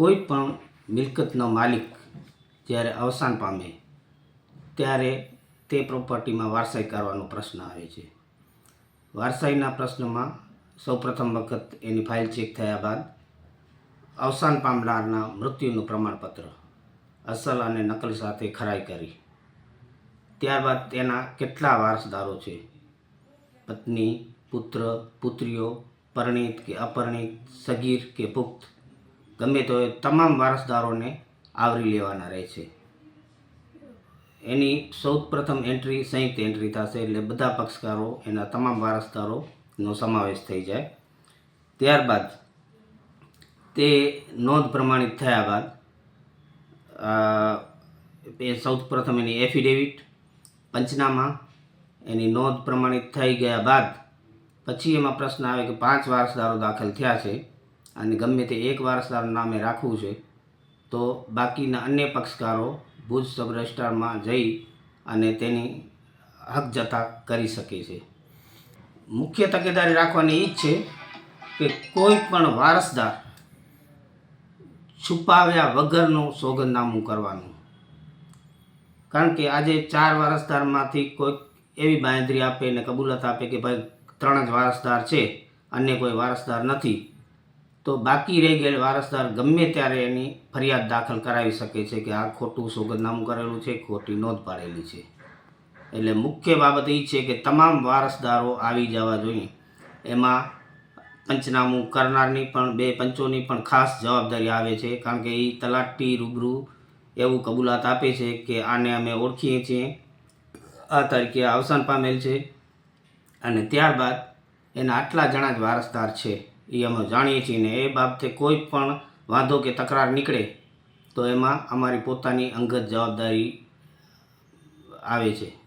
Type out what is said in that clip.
કોઈ પણ મિલકતનો માલિક જ્યારે અવસાન પામે, ત્યારે તે પ્રોપર્ટીમાં વારસાઈ કરવાનો પ્રશ્ન આવે છે. વારસાઈના પ્રશ્નમાં સૌપ્રથમ વખત એની ફાઇલ ચેક થયા બાદ અવસાન પામનારના મૃત્યુનું પ્રમાણપત્ર, અસલ અને નકલ સાથે ખરાઈ કરી. ત્યારબાદ તેના કેટલા વારસદારો છે? પત્ની, પુત્ર, પુત્રીઓ, પરણિત કે અપરણિત, સગીર કે પુખ્ત? ગમે તો તમામ વારસદારોને આવરી લેવાના રહે છે એની સૌ પ્રથમ એન્ટ્રી સંયુક્ત એન્ટ્રી થશે એટલે બધા પક્ષકારો, એના તમામ વારસદારોનો સમાવેશ થઈ જાય. ત્યારબાદ તે નોંધ પ્રમાણિત થયા બાદ એ સૌ પ્રથમ એની એફિડેવિટ પંચનામા, એની નોંધ પ્રમાણિત થઈ ગયા બાદ પછી એમાં પ્રશ્ન આવે કે પાંચ વારસદારો દાખલ થયા છે. અને ગમે તે એક વારસદાર નામે રાખવું છે, તો બાકીના અન્ય પક્ષકારો ભુજ સબ જઈ અને તેની હક જતા કરી શકે છે. મુખ્ય તકેદારી રાખવાની એ છે કે કોઈ પણ વારસદાર છુપાવ્યા વગરનું સોગંદનામું કરવાનું. કારણ કે આજે ચાર વારસદારમાંથી કોઈક એવી બાંયધરી આપે ને કબૂલત આપે કે ભાઈ ત્રણ જ વારસદાર છે, અન્ય કોઈ વારસદાર નથી. તો બાકી રહી ગયેલ વારસદાર ગમે ત્યારે એની ફરિયાદ દાખલ કરાવી શકે છે કે આ ખોટું સોગંદનામું કરેલું છે, ખોટી નોંધ પાડેલી છે. એટલે મુખ્ય બાબત એ છે કે તમામ વારસદારો આવી જવા જોઈએ. એમાં પંચનામું કરનારની પણ બે પંચોની પણ ખાસ જવાબદારી આવે છે, કારણ કે એ તલાટી રૂબરૂ એવું કબૂલાત આપે છે કે આને અમે ઓળખીએ છીએ, આ તરીકે અવસાન પામેલ છે. અને ત્યારબાદ એના આટલા જણા જ વારસદાર છે. એ અમે જાણીએ છીએ ને એ બાબતે કોઈ પણ વાંધો કે તકરાર નીકળે તો એમાં અમારી પોતાની અંગત જવાબદારી આવે છે.